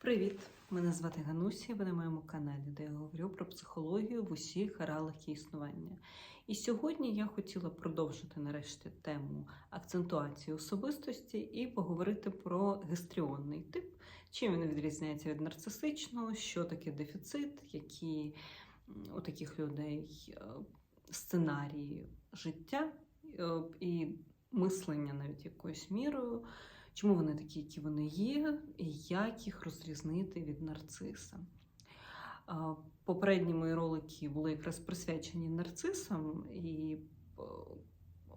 Привіт! Мене звати Ганусі. Ви на моєму каналі, де я говорю про психологію в усіх аралах існування. І сьогодні я хотіла продовжити нарешті тему акцентуації особистості і поговорити про гестріонний тип, чим він відрізняється від нарцисичного, що таке дефіцит, які у таких людей е, сценарії життя е, і мислення навіть якоюсь мірою. Чому вони такі, які вони є, і як їх розрізнити від нарциса. Попередні мої ролики були якраз присвячені нарцисам, і е,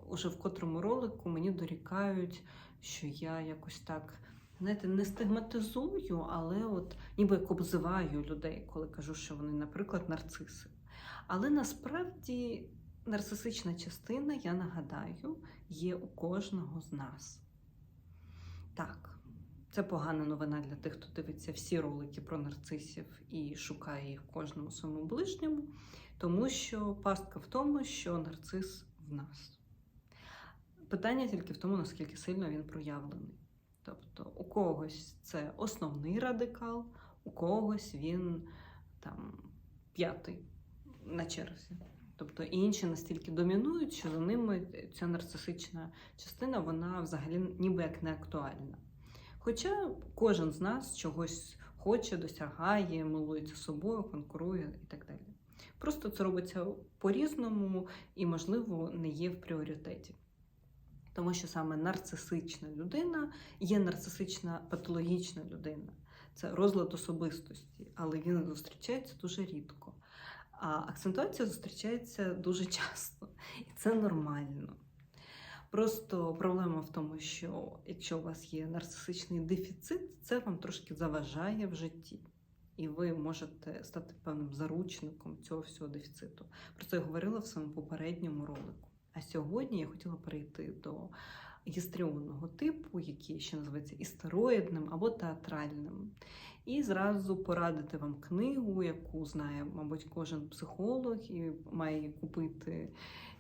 уже в котрому ролику мені дорікають, що я якось так знаєте, не стигматизую, але от ніби як обзиваю людей, коли кажу, що вони, наприклад, нарциси. Але насправді нарцисична частина, я нагадаю, є у кожного з нас. Це погана новина для тих, хто дивиться всі ролики про нарцисів і шукає їх кожному своєму ближньому, тому що пастка в тому, що нарцис в нас. Питання тільки в тому, наскільки сильно він проявлений. Тобто, у когось це основний радикал, у когось він там п'ятий на черзі. Тобто інші настільки домінують, що за ними ця нарцисична частина вона взагалі ніби як не актуальна. Хоча кожен з нас чогось хоче, досягає, милується собою, конкурує і так далі. Просто це робиться по-різному і, можливо, не є в пріоритеті. Тому що саме нарцисична людина є нарцисична патологічна людина. Це розлад особистості, але він зустрічається дуже рідко. А акцентуація зустрічається дуже часто, і це нормально. Просто проблема в тому, що якщо у вас є нарцисичний дефіцит, це вам трошки заважає в житті. І ви можете стати певним заручником цього всього дефіциту. Про це я говорила в своєму попередньому ролику. А сьогодні я хотіла перейти до гістріонного типу, який ще називається істероїдним або театральним. І зразу порадити вам книгу, яку знає, мабуть, кожен психолог і має її купити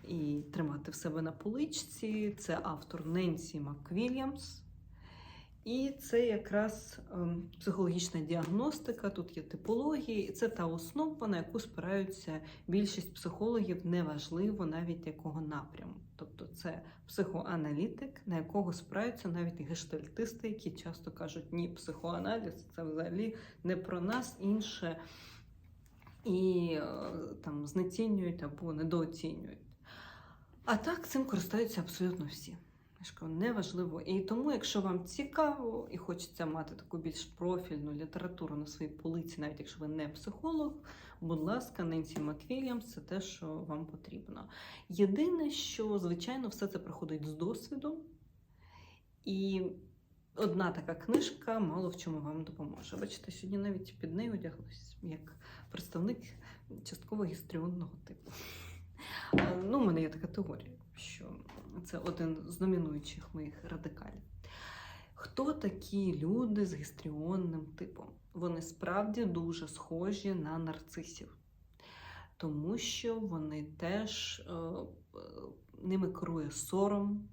і тримати в себе на поличці. Це автор Ненсі МакВільямс. І це якраз ем, психологічна діагностика, тут є типології, і це та основа, на яку спираються більшість психологів, неважливо навіть якого напряму. Тобто це психоаналітик, на якого спираються навіть гештальтисти, які часто кажуть, ні, психоаналіз це взагалі не про нас інше і е, там знецінюють або недооцінюють. А так цим користуються абсолютно всі. Я ж кажу, неважливо. І тому, якщо вам цікаво і хочеться мати таку більш профільну літературу на своїй полиці, навіть якщо ви не психолог, будь ласка, Ненсі Маквільямс це те, що вам потрібно. Єдине, що, звичайно, все це приходить з досвідом. І одна така книжка мало в чому вам допоможе. Бачите, сьогодні навіть під нею одяглась як представник частково гістріонного типу. Ну, у мене є така теорія, що це один з домінуючих моїх радикалів. Хто такі люди з гістріонним типом? Вони справді дуже схожі на нарцисів, тому що вони теж е, е, ними керує сором,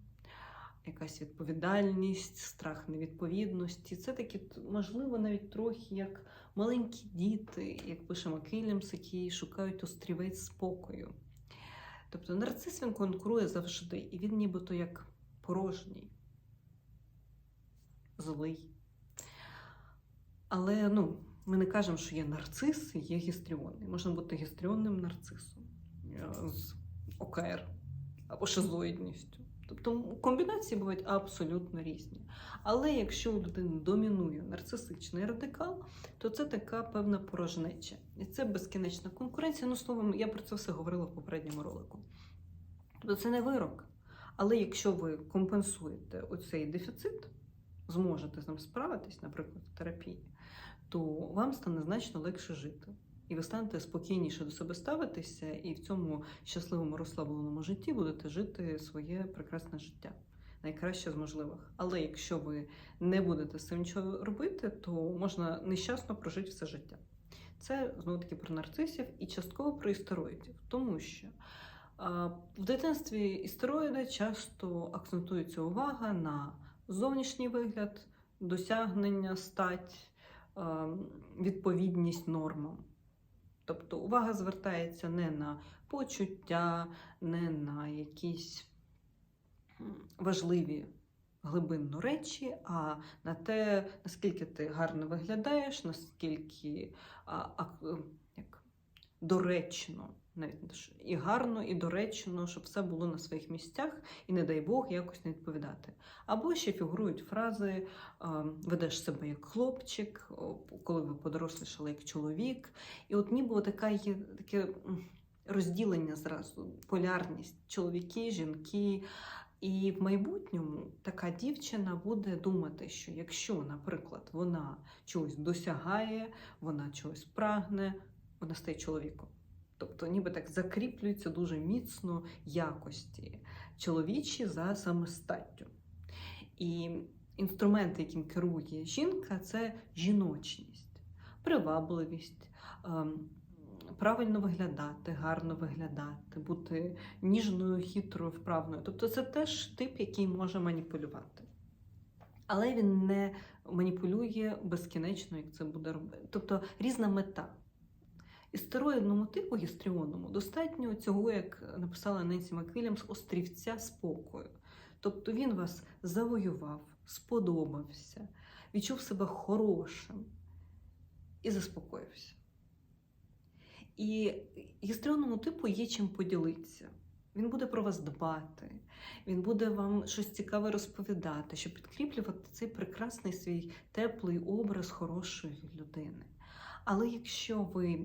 якась відповідальність, страх невідповідності. Це такі, можливо, навіть трохи як маленькі діти, як пише Маквільямс, які шукають острівець спокою. Тобто нарцис він конкурує завжди, і він нібито як порожній, злий. Але ну, ми не кажемо, що є нарцис і є гістріонний. Можна бути гістріонним нарцисом е, з ОКР або шизоїдністю. Тобто комбінації бувають абсолютно різні. Але якщо у людини домінує нарцисичний радикал, то це така певна порожнеча. І це безкінечна конкуренція. Ну, словом, я про це все говорила в попередньому ролику. Тобто це не вирок. Але якщо ви компенсуєте оцей дефіцит, зможете з ним справитись, наприклад, в терапії, то вам стане значно легше жити. І ви станете спокійніше до себе ставитися, і в цьому щасливому розслабленому житті будете жити своє прекрасне життя, найкраще з можливих. Але якщо ви не будете з цим нічого робити, то можна нещасно прожити все життя. Це знову таки про нарцисів і частково про істероїдів, тому що в дитинстві істероїди часто акцентується увага на зовнішній вигляд, досягнення, стать. е, відповідність нормам. Тобто увага звертається не на почуття, не на якісь важливі глибинно речі, а на те, наскільки ти гарно виглядаєш, наскільки доречно, навіть і гарно, і доречно, щоб все було на своїх місцях, і не дай Бог якось не відповідати. Або ще фігурують фрази ведеш себе як хлопчик, коли ви подорослішали як чоловік. І от ніби така є таке розділення зразу, полярність чоловіки, жінки. І в майбутньому така дівчина буде думати, що якщо, наприклад, вона чогось досягає, вона чогось прагне, вона стає чоловіком. Тобто, ніби так закріплюються дуже міцно якості чоловічі за саме статтю. І інструмент, яким керує жінка, це жіночність, привабливість. ем, Правильно виглядати, гарно виглядати, бути ніжною, хитрою, вправною. Тобто це теж тип, який може маніпулювати. Але він не маніпулює безкінечно, як це буде робити. Тобто різна мета. Істероїдному типу гістріонному достатньо цього, як написала Ненсі Маквілямс, острівця спокою. Тобто він вас завоював, сподобався, відчув себе хорошим і заспокоївся. І гістріонному типу є чим поділитися. Він буде про вас дбати, він буде вам щось цікаве розповідати, щоб підкріплювати цей прекрасний свій теплий образ хорошої людини. Але якщо ви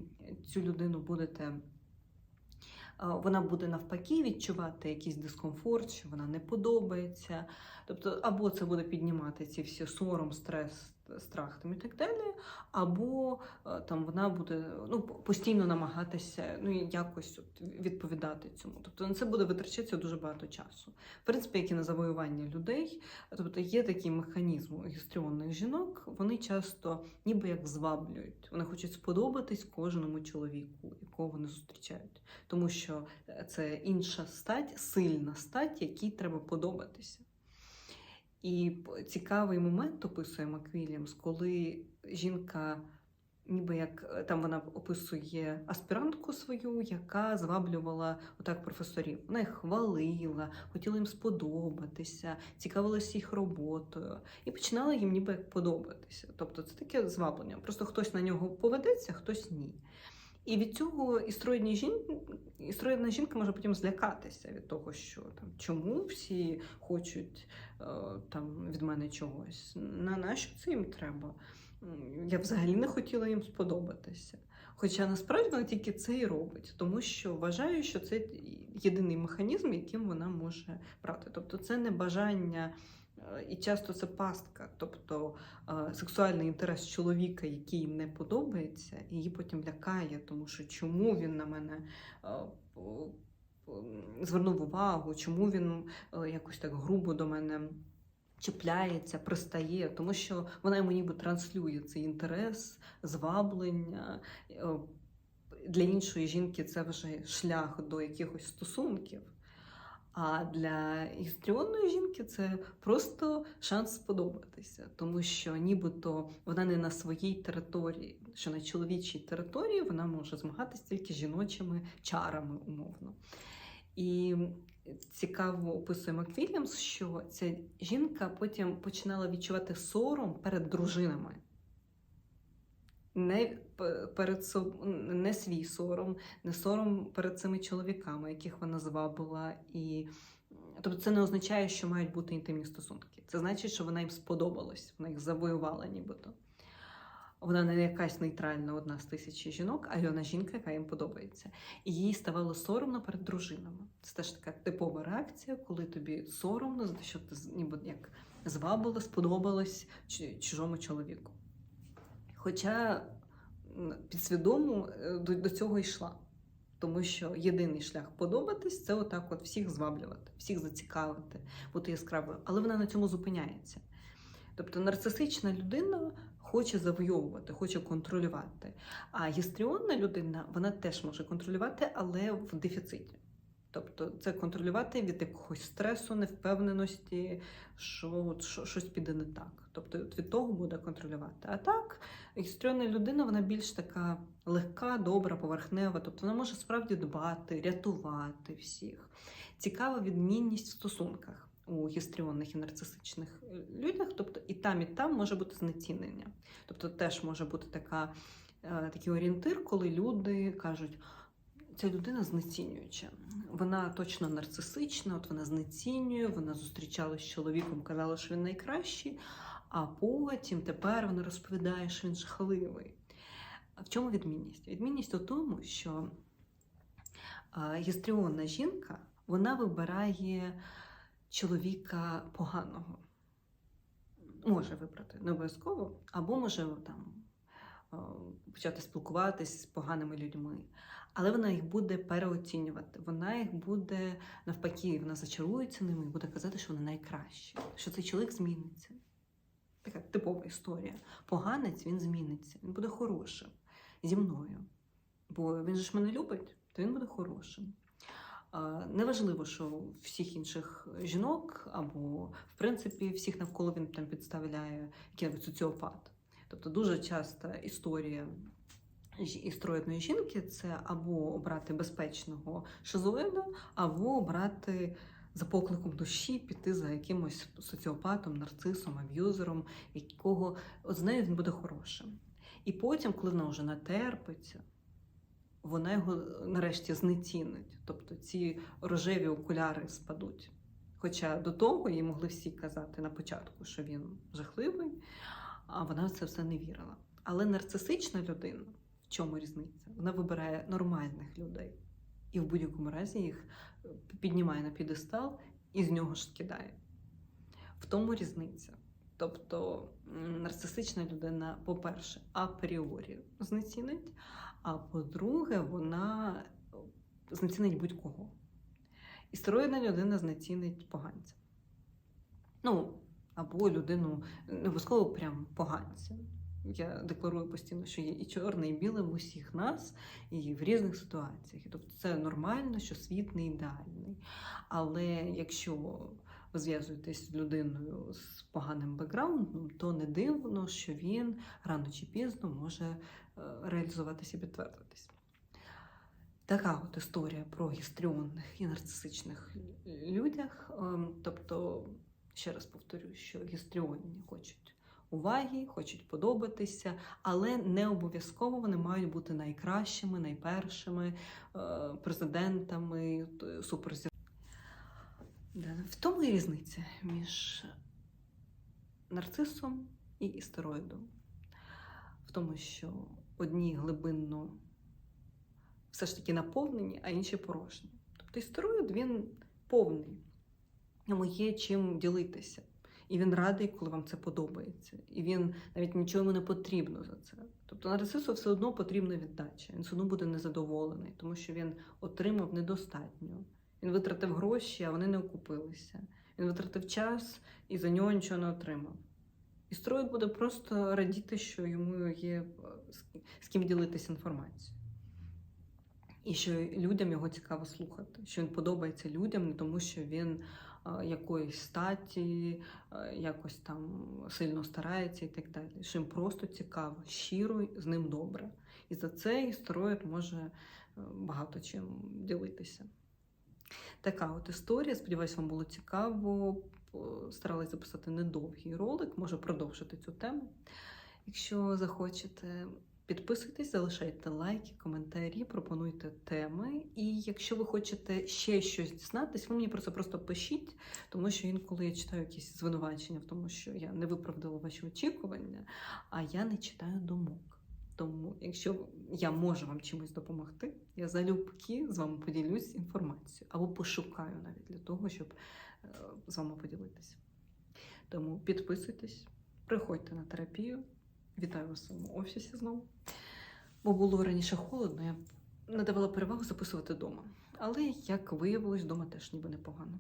цю людину будете, вона буде навпаки відчувати якийсь дискомфорт, що вона не подобається, тобто або це буде піднімати ці всі сором, стрес, страх там і так далі, або е, там вона буде ну, постійно намагатися ну, якось от відповідати цьому. Тобто на це буде витрачатися дуже багато часу. В принципі, як і на завоювання людей, тобто є такий механізм у гістріонних жінок, вони часто ніби як зваблюють. Вони хочуть сподобатись кожному чоловіку, якого вони зустрічають. Тому що е, це інша стать, сильна стать, якій треба подобатися. І цікавий момент описує Маквіліамс, коли жінка, ніби як е, там вона описує аспірантку свою, яка зваблювала отак професорів. Вона їх хвалила, хотіла їм сподобатися, цікавилася їх роботою і починала їм ніби як подобатися. Тобто це таке зваблення. Просто хтось на нього поведеться, хтось ні. І від цього істроїдні жін... істроїдна жінка може потім злякатися від того, що там чому всі хочуть е, там від мене чогось. На нащо це їм треба? Я взагалі не хотіла їм сподобатися. Хоча насправді вона тільки це і робить, тому що вважаю, що це єдиний механізм, яким вона може брати. Тобто це не бажання. Е, І часто це пастка, тобто е, сексуальний інтерес чоловіка, який їм не подобається, її потім лякає, тому що чому він на мене е, звернув увагу, чому він якось так грубо до мене чіпляється, пристає, тому що вона йому ніби транслює цей інтерес, зваблення. Для іншої жінки це вже шлях до якихось стосунків. А для гістріонної жінки це просто шанс сподобатися, тому що нібито вона не на своїй території, що на чоловічій території вона може змагатися тільки жіночими чарами, умовно. І цікаво описує Маквільямс, що ця жінка потім починала відчувати сором перед дружинами. Не перед соб- не свій сором, не сором перед цими чоловіками, яких вона звабила. І тобто це не означає, що мають бути інтимні стосунки. Це значить, що вона їм сподобалась, вона їх завоювала, нібито. Вона не якась нейтральна одна з тисячі жінок, а вона жінка, яка їм подобається. І їй ставало соромно перед дружинами. Це теж така типова реакція, коли тобі соромно за що ти ніби як звабила, сподобалась чужому чоловіку. Хоча підсвідомо е, до, до цього йшла. Тому що єдиний шлях подобатись це отак от всіх зваблювати, всіх зацікавити, бути яскравою. Але вона на цьому зупиняється. Тобто нарцисична людина хоче завойовувати, хоче контролювати. А гістріонна людина вона теж може контролювати, але в дефіциті. Тобто це контролювати від якогось стресу, невпевненості, що от що- щось піде не так. Тобто від того буде контролювати. А так, гістріонна людина вона більш така легка, добра, поверхнева. Тобто вона може справді дбати, рятувати всіх. Цікава відмінність в стосунках у гістріонних і нарцисичних е, людях. Тобто і там, і там може бути знецінення. Тобто теж може бути така, е, такий орієнтир, коли люди кажуть. Ця людина знецінююча. Вона точно нарцисична, от вона знецінює, вона зустрічалася з чоловіком, казала, що він найкращий, а потім тепер вона розповідає, що він жахливий. В чому відмінність? Відмінність у тому, що гістріонна жінка вона вибирає чоловіка поганого. Може вибрати, не обов'язково, або може там почати спілкуватись з поганими людьми. Але вона їх буде переоцінювати. Вона їх буде навпаки, вона зачарується ними і буде казати, що вони найкращі, що цей чоловік зміниться. Така типова історія. Поганець він зміниться, він буде хорошим зі мною. Бо він же ж мене любить, то він буде хорошим. Неважливо, що всіх інших жінок або, в принципі, всіх навколо він там підставляє який соціопат. Тобто дуже часта історія істроїдної жінки це або обрати безпечного шизоїда, або обрати за покликом душі піти за якимось соціопатом, нарцисом, аб'юзером, якого от з нею він буде хорошим. І потім, коли вона вже натерпиться, вона його нарешті знецінить. Тобто ці рожеві окуляри спадуть. Хоча до того їй могли всі казати на початку, що він жахливий, а вона в це все не вірила. Але нарцисична людина, в чому різниця? Вона вибирає нормальних людей і в будь-якому разі їх е, піднімає на підестал і з нього ж скидає. В тому різниця. Тобто нарцисична людина, по-перше, апріорі знецінить, а по-друге, вона е, знецінить будь-кого. Істероїдна людина знецінить поганця. Ну, або людину не обов'язково прям поганця. Я декларую постійно, що є і чорне, і біле в усіх нас, і в різних ситуаціях. Тобто це нормально, що світ не ідеальний. Але якщо ви зв'язуєтесь з людиною з поганим бекграундом, то не дивно, що він рано чи пізно може е, реалізуватися і підтвердитись. Така от історія про гістріонних і нарцисичних людях. Ем, Тобто, ще раз повторю, що гістріонні хочуть уваги, хочуть подобатися, але не обов'язково вони мають бути найкращими, найпершими е, президентами, т- суперзір. Да, В тому і різниця між нарцисом і істероїдом. В тому, що одні глибинно все ж таки наповнені, а інші порожні. Тобто істероїд він повний, йому є чим ділитися. І він радий, коли вам це подобається. І він навіть нічого йому не потрібно за це. Тобто нарцису все одно потрібна віддача. Він все одно буде незадоволений, тому що він отримав недостатньо. Він витратив гроші, а вони не окупилися. Він витратив час і за нього нічого не отримав. І строїд буде просто радіти, що йому є е, з ким ділитися інформацією. І що людям його цікаво слухати, що він подобається людям, не тому що він якоїсь статі, е, якось там сильно старається і так далі. Їм просто цікаво, щиро з ним добре. І за це істероїд може е, багато чим ділитися. Така от історія. Сподіваюсь, вам було цікаво. Старалась записати недовгий ролик, можу продовжити цю тему. Якщо захочете, підписуйтесь, залишайте лайки, коментарі, пропонуйте теми. І якщо ви хочете ще щось дізнатись, ви мені про це просто пишіть, тому що інколи я читаю якісь звинувачення в тому, що я не виправдала ваші очікування, а я не читаю думок. Тому, якщо я можу вам чимось допомогти, я залюбки з вами поділюсь інформацією або пошукаю навіть для того, щоб е, з вами поділитися. Тому підписуйтесь, приходьте на терапію. Вітаю вас у своєму офісі знову. Бо було раніше холодно, я надавала перевагу записувати вдома. Але, як виявилось, вдома теж ніби непогано.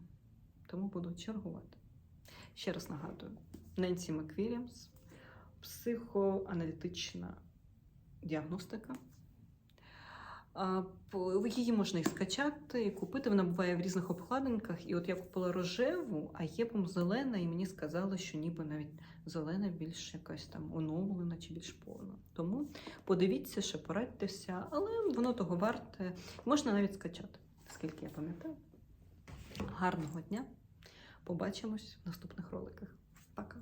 Тому буду чергувати. Ще раз нагадую: Ненсі Маквіліамс, психоаналітична діагностика. Її можна і скачати, і купити. Вона буває в різних обкладинках. І от я купила рожеву, а є по зелена, і мені сказали, що ніби навіть зелена більш якась там оновлена чи більш повна. Тому подивіться, ще порадьтеся, але воно того варте. Можна навіть скачати, скільки я пам'ятаю. Гарного дня! Побачимось в наступних роликах. Пока!